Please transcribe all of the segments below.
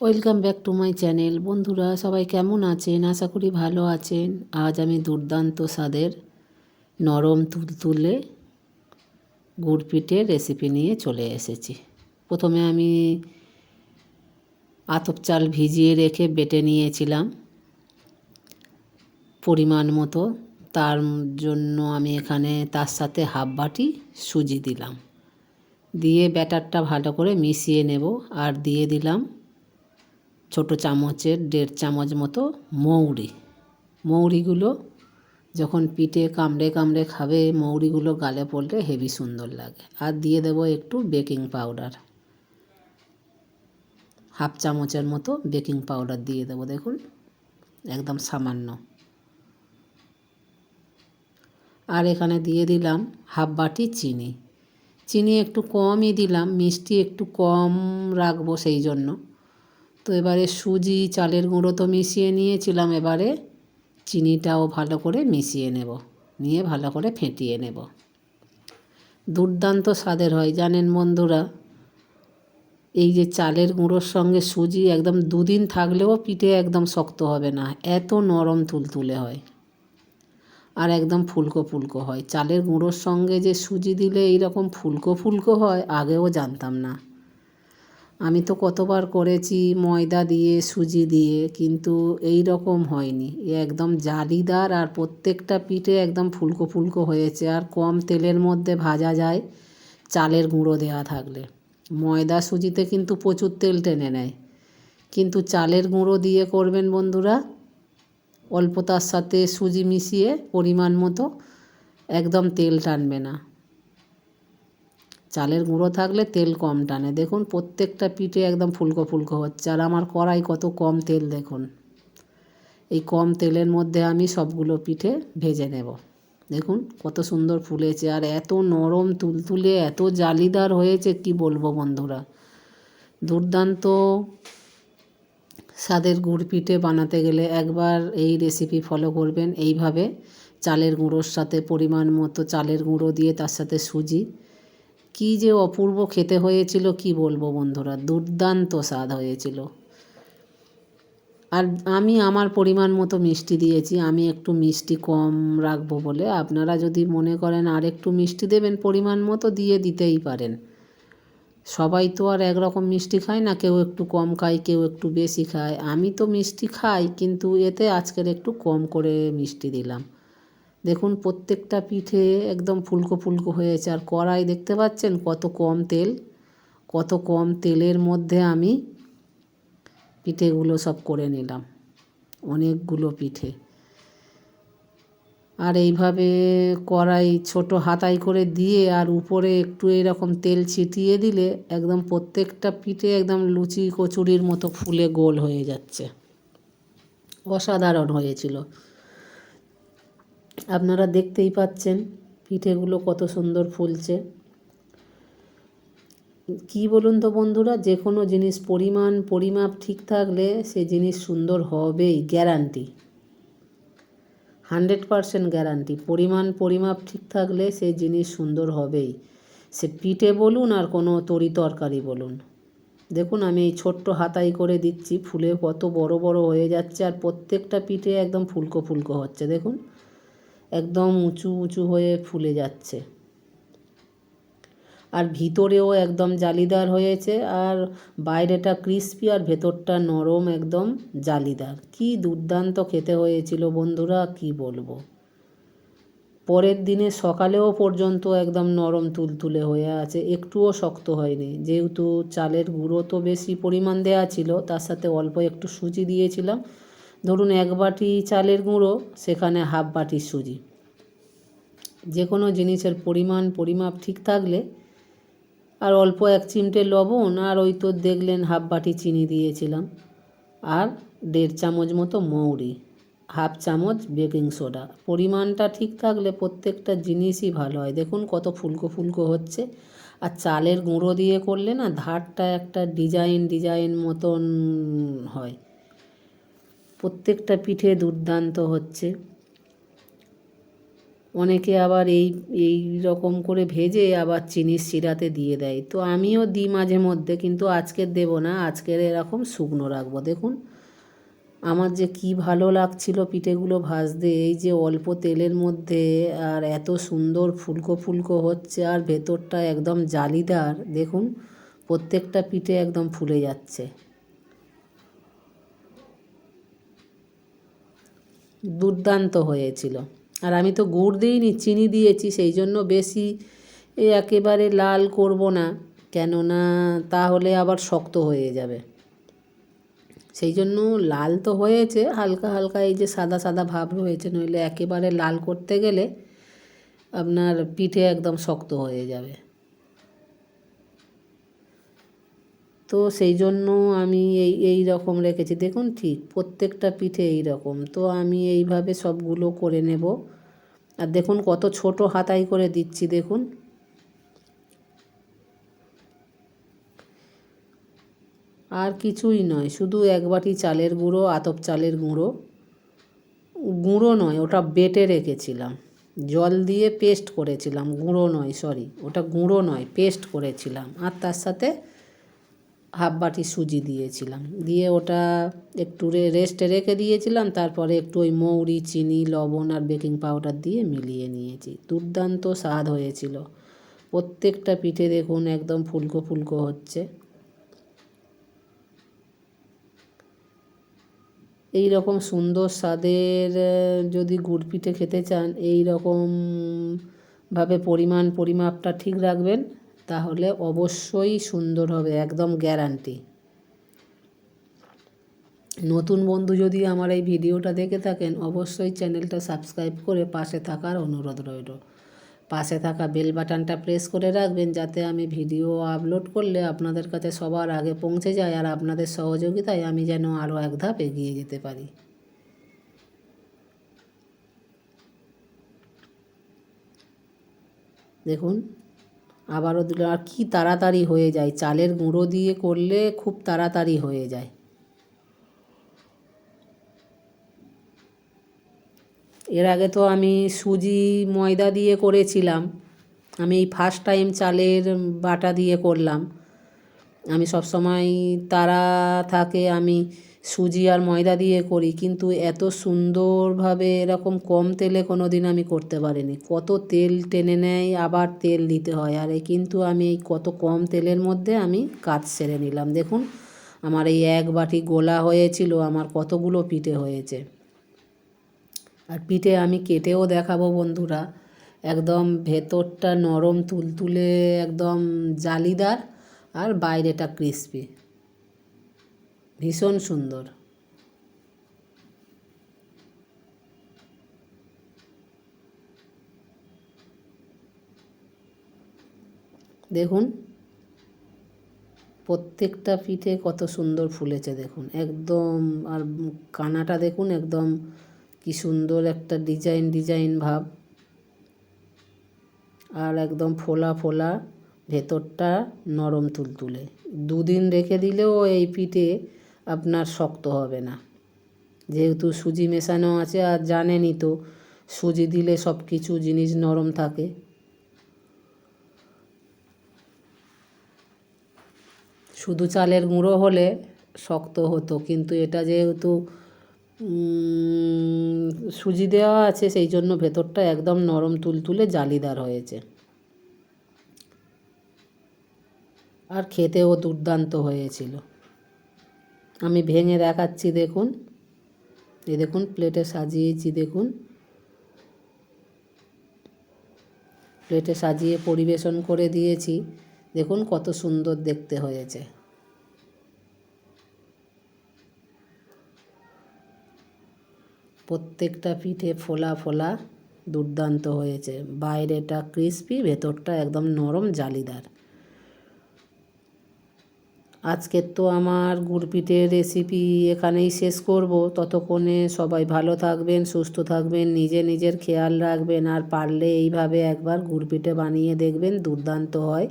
Welcome back to my channel বন্ধুরা, সবাই কেমন আছেন? আশা করি ভালো আছেন। আজ আমি দুর্দান্ত স্বাদের নরম তুলতুলে গুড় পিঠের রেসিপি নিয়ে চলে এসেছি। প্রথমে আমি আতপ চাল ভিজিয়ে রেখে বেটে নিয়েছিলাম পরিমাণ মতো। তার জন্য আমি এখানে তার সাথে হাফ বাটি সুজি দিলাম। দিয়ে ব্যাটারটা ভালো করে মিশিয়ে নেব। আর দিয়ে দিলাম ছোট চামচের দেড় চামচ মতো মৌরি। মৌরিগুলো যখন পিঠে কামড়ে কামড়ে খাবে, মৌরিগুলো গালে পড়লে হেভি সুন্দর লাগে। আর দিয়ে দেবো একটু বেকিং পাউডার। হাফ চামচের মতো বেকিং পাউডার দিয়ে দেবো, দেখুন, একদম সামান্য। আর এখানে দিয়ে দিলাম হাফ বাটি চিনি। চিনি একটু কমই দিলাম, মিষ্টি একটু কম রাখব সেই জন্য। তো এবারে সুজি, চালের গুঁড়ো তো মিশিয়ে নিয়েছিলাম এবারে। চিনিটাও ভালো করে মিশিয়ে নেব, নিয়ে ভালো করে ফেটিয়ে নেব। দুর্দান্ত স্বাদের হয়, জানেন বন্ধুরা। এই যে চালের গুঁড়োর সঙ্গে সুজি একদম দুদিন থাকলেও পিঠে একদম শক্ত হবে না, এত নরম তুলতুলে হয়। আর একদম ফুলকো ফুলকো হয়। চালের গুঁড়োর সঙ্গে যে সুজি দিলে এইরকম ফুলকো ফুলকো হয়, আগেও জানতাম না। আমি তো কতবার করেছি ময়দা দিয়ে, সুজি দিয়ে, কিন্তু এই রকম হয়নি। একদম জালিদার আর প্রত্যেকটা পিঠে একদম ফুলকো ফুলকো হয়েছে। আর কম তেলের মধ্যে ভাজা যায়, চালের গুঁড়ো দেওয়া থাকলে। ময়দা সুজিতে কিন্তু প্রচুর তেল টেনে নেয়। কিন্তু চালের গুঁড়ো দিয়ে করবেন বন্ধুরা অল্প তার সাথে সুজি মিশিয়ে পরিমাণ মতো একদম তেল টানবে না। চালের গুঁড়ো থাকলে তেল কম টানে। দেখুন, প্রত্যেকটা পিঠে একদম ফুলকো ফুলকো হচ্ছে। আর আমার কড়াই কত কম তেল, দেখুন। এই কম তেলের মধ্যে আমি সবগুলো পিঠে ভেজে নেব। দেখুন, কত সুন্দর ফুলেছে। আর এত নরম, তুলতুলে, এত জালিদার হয়েছে, কি বলব বন্ধুরা। দুর্দান্ত স্বাদের গুড় পিঠে বানাতে গেলে একবার এই রেসিপি ফলো করবেন। এইভাবে চালের গুঁড়োর সাথে পরিমাণ মতো চালের গুঁড়ো দিয়ে তার সাথে সুজি কি যে অপূর্ব খেতে হয়েছিল কি বলব বন্ধুরা? দুর্দান্ত স্বাদ হয়েছিল। আর আমি আমার পরিমাণ মতো মিষ্টি দিয়েছি। আমি একটু মিষ্টি কম রাখব বলে। আপনারা যদি মনে করেন আর একটু মিষ্টি দেবেন, পরিমাণ মতো দিয়ে দিতেই পারেন। সবাই তো আর একরকম মিষ্টি খায় না। কেউ একটু কম খায়, কেউ একটু বেশি খায়। আমি তো মিষ্টি খাই, কিন্তু এতে আজকের একটু কম করে মিষ্টি দিলাম। দেখুন প্রত্যেকটা পিঠে একদম ফুলকো ফুলকো হয়েছে। আর কড়াই দেখতে পাচ্ছেন কত কম তেল, কত কম তেলের মধ্যে আমি পিঠেগুলো সব করে নিলাম, অনেকগুলো পিঠে। আর এইভাবে কড়াই ছোট হাতাই করে দিয়ে আর উপরে একটু এরকম তেল ছিটিয়ে দিলে একদম প্রত্যেকটা পিঠে একদম লুচি কচুরির মতো ফুলে গোল হয়ে যাচ্ছে। অসাধারণ হয়েছিল। আপনারা দেখতেই পাচ্ছেন পিঠেগুলো কত সুন্দর ফুলছে। কি বলুন তো বন্ধুরা, যে কোনো জিনিস পরিমাণ পরিমাপ ঠিক থাকলে সে জিনিস সুন্দর হবেই, গ্যারান্টি। হান্ড্রেড পারসেন্ট গ্যারান্টি, পরিমাণ পরিমাপ ঠিক থাকলে সে জিনিস সুন্দর হবেই। সে পিঠে বলুন আর কোনো তরি তরকারি বলুন। দেখুন, আমি এই ছোট্ট হাতাই করে দিচ্ছি, ফুলে কত বড় বড় হয়ে যাচ্ছে আর প্রত্যেকটা পিঠে একদম ফুলকো ফুলকো হচ্ছে, দেখুন। একদম উঁচু উঁচু হয়ে ফুলে যাচ্ছে। আর ভিতরেও একদম জালিদার হয়েছে আর বাইরেটা ক্রিস্পি আর ভেতরটা নরম একদম জালিদার। কি দুর্দান্ত খেতে হয়েছিল বন্ধুরা, কি বলব? পরের দিনে সকালেও পর্যন্ত একদম নরম তুলতুলে হয়ে আছে, একটুও শক্ত হয়নি। যেহেতু চালের গুঁড়ো তো বেশি পরিমাণ দেওয়া ছিল, তার সাথে অল্প একটু সুজি দিয়েছিলাম। ধরুন এক বাটি চালের গুঁড়ো, সেখানে হাফ বাটি সুজি। যে কোনো জিনিসের পরিমাণ, পরিমাপ ঠিক থাকলে আর অল্প এক চিমটে লবণ আর ওই তো দেখলেন হাফ বাটি চিনি দিয়েছিলাম। আর দেড় চামচ মতো মৌরি, হাফ চামচ বেকিং সোডা। পরিমাণটা ঠিক থাকলে প্রত্যেকটা জিনিসই ভালো হয়। দেখুন কত ফুলকো ফুলকো হচ্ছে। আর চালের গুঁড়ো দিয়ে করলে না ধারটা একটা ডিজাইন ডিজাইন মতন হয়। প্রত্যেকটা পিঠে দুর্দান্ত হচ্ছে। অনেকে আবার এই এই রকম করে ভেজে আবার চিনির শিরাতে দিয়ে দেয়। তো আমিও দিই মাঝে মধ্যে, কিন্তু আজকের দেব না, আজকের এরকম শুকনো রাখব। দেখুন, আমার যে কি ভালো লাগছিল পিঠেগুলো ভাজতে, এই যে অল্প তেলের মধ্যে, আর এত সুন্দর ফুলকো ফুলকো হচ্ছে, আর ভেতরটা একদম জালিদার। দেখুন, প্রত্যেকটা পিঠে একদম ফুলে যাচ্ছে। দুর্দান্ত হয়েছিল। আর আমি তো গুড় দিইনি, চিনি দিয়েছি, সেই জন্য বেশি একেবারে লাল করব না, কেননা তাহলে আবার শক্ত হয়ে যাবে। সেই জন্য লাল তো হয়েছে, হালকা হালকা এই যে সাদা সাদা ভাব রয়েছে, নইলে একেবারে লাল করতে গেলে আপনার পিঠে একদম শক্ত হয়ে যাবে। তো সেই জন্য আমি এই এই রকম রেখেছি। দেখুন ঠিক প্রত্যেকটা পিঠে এই রকম। তো আমি এইভাবে সবগুলো করে নেব। আর দেখুন কত ছোট হাতাই করে দিচ্ছি, দেখুন। আর কিছুই নয়, শুধু এক বাটি চালের গুঁড়ো, আতপ চালের গুঁড়ো। গুঁড়ো নয়, ওটা বেটে রেখেছিলাম। জল দিয়ে পেস্ট করেছিলাম। গুঁড়ো নয়, সরি, ওটা গুঁড়ো নয়, পেস্ট করেছিলাম। আর তার সাথে হাফ বাটি সুজি দিয়েছিলাম। দিয়ে ওটা একটু রেস্টে রেখে দিয়েছিলাম, তারপরে একটু ওই মৌরি, চিনি, লবণ আর বেকিং পাউডার দিয়ে মিলিয়ে নিয়েছি। দুর্দান্ত স্বাদ হয়েছিল। প্রত্যেকটা পিঠে দেখুন একদম ফুলকো ফুলকো হচ্ছে। এই রকম সুন্দর স্বাদের যদি গুড় পিঠে খেতে চান, এই রকমভাবে পরিমাণ, পরিমাপটা ঠিক রাখবেন। তাহলে অবশ্যই সুন্দর হবে, একদম গ্যারান্টি নতুন বন্ধু যদি আমার এই ভিডিওটা দেখে থাকেন, অবশ্যই চ্যানেলটা সাবস্ক্রাইব করে পাশে থাকার অনুরোধ রইল। পাশে থাকা বেল বাটনটা প্রেস করে রাখবেন, যাতে আমি ভিডিও আপলোড করলে আপনাদের কাছে সবার আগে পৌঁছে যায় আর আপনাদের সহযোগিতায় আমি যেন আরও এক ধাপ এগিয়ে যেতে পারি। দেখুন আবারও দিল, আর কি তাড়াতাড়ি হয়ে যায়? চালের গুঁড়ো দিয়ে করলে খুব তাড়াতাড়ি হয়ে যায়। এর আগে তো আমি সুজি, ময়দা দিয়ে করেছিলাম। আমি এই ফার্স্ট টাইম চালের বাটা দিয়ে করলাম। আমি সবসময় তারা থাকে, আমি সুজি আর ময়দা দিয়ে করি, কিন্তু এত সুন্দরভাবে এরকম কম তেলে কোনো দিন আমি করতে পারিনি। কত তেল টেনে নেয়, আবার তেল দিতে হয়। আর কিন্তু আমি এই কত কম তেলের মধ্যে আমি কাজ সেরে নিলাম। দেখুন, আমার এই এক বাটি গোলা হয়েছিল, আমার কতগুলো পিঠে হয়েছে। আর পিঠে আমি কেটেও দেখাবো বন্ধুরা, একদম ভেতরটা নরম তুলতুলে, একদম জালিদার আর বাইরেটা ক্রিসপি। ভীষণ সুন্দর। দেখুন, প্রত্যেকটা পিঠে কত সুন্দর ফুলেছে, দেখুন। একদম, আর কানাটা দেখুন, একদম কি সুন্দর একটা ডিজাইন ডিজাইন ভাব। আর একদম ফোলা ফোলা, ভেতরটা নরম তুলতুলে। দুদিন রেখে দিলেও এই পিঠে আপনার শক্ত হবে না। যেহেতু সুজি মেশানো আছে আর জানেনই তো, সুজি দিলে সব কিছু জিনিস নরম থাকে। শুধু চালের গুঁড়ো হলে শক্ত হতো, কিন্তু এটা যেহেতু সুজি দেওয়া আছে, সেই জন্য ভেতরটা একদম নরম তুলতুলে জালিদার হয়েছে। আর খেতেও দুর্দান্ত হয়েছিল। আমি ভেঙে দেখাচ্ছি, দেখুন। এই দেখুন প্লেটে সাজিয়েছি, দেখুন। প্লেটে সাজিয়ে পরিবেশন করে দিয়েছি। দেখুন কত সুন্দর দেখতে হয়েছে। প্রত্যেকটা পিঠে ফোলা ফোলা দুর্দান্ত হয়েছে। বাইরেটা ক্রিসপি ভেতরটা একদম নরম, জালিদার। আজকের তো আমার গুড় পিঠের রেসিপি এখানেই শেষ করব। ততক্ষণে সবাই ভালো থাকবেন, সুস্থ থাকবেন, নিজে নিজের খেয়াল রাখবেন আর পারলে এইভাবে একবার গুড় পিঠে বানিয়ে দেখবেন, দুর্দান্ত হয়।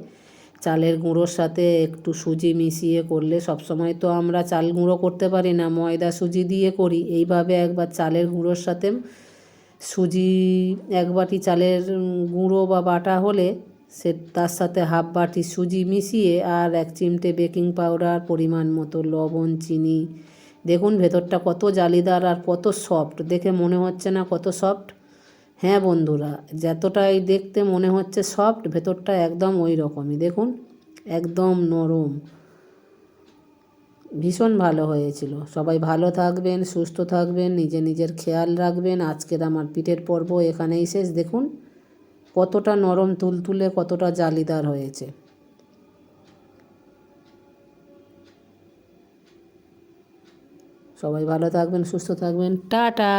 চালের গুঁড়োর সাথে একটু সুজি মিশিয়ে করলে সবসময় তো আমরা চাল গুঁড়ো করতে পারি না, ময়দা সুজি দিয়ে করি। এইভাবে একবার চালের গুঁড়োর সাথে সুজি, এক বাটি চালের গুঁড়ো বা বাটা হলে সে তার সাথে হাফ বাটি সুজি মিশিয়ে আর এক চিমটে বেকিং পাউডার, পরিমাণ মতো লবণ, চিনি। দেখুন ভেতরটা কত জালিদার আর কত সফট। দেখে মনে হচ্ছে না কত সফট? হ্যাঁ বন্ধুরা, যতটাই দেখতে মনে হচ্ছে সফট, ভেতরটা একদম ওই রকমই। দেখুন, একদম নরম। ভীষণ ভালো হয়েছিল। সবাই ভালো থাকবেন, সুস্থ থাকবেন, নিজে নিজের খেয়াল রাখবেন। আজকের আমার পিঠের পর্ব এখানেই শেষ। দেখুন কতটা নরম তুলতুলে কতটা জালিদার হয়েছে। সবাই ভালো থাকবেন সুস্থ থাকবেন। টাটা!